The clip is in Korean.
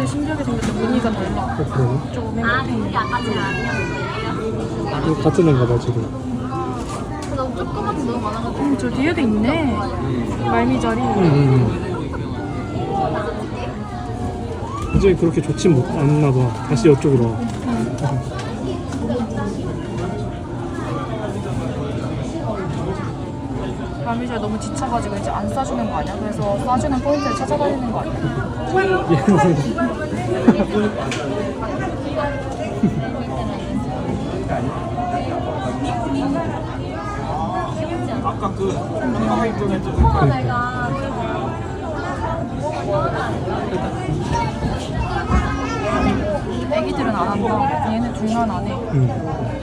되게 신기하게 생겼다. 무늬가 달라. 어, 그러네. 조금 행 이거 같은 애인가 봐, 지금. 너무 조그맣게 너무 많아가지고 음, 저 뒤에도 있네. 말미잘이. 응, 응. 이제 그렇게 좋진 못, 않나 봐. 다시 이쪽으로 와. 말미잘 너무 지쳐가지고 이제 안 싸주는 거 아니야? 그래서 싸주는 포인트를 찾아다니는 거 아니야? 엄마 내가 애기들은 안 한다. 얘는 둘만 안 해. 응.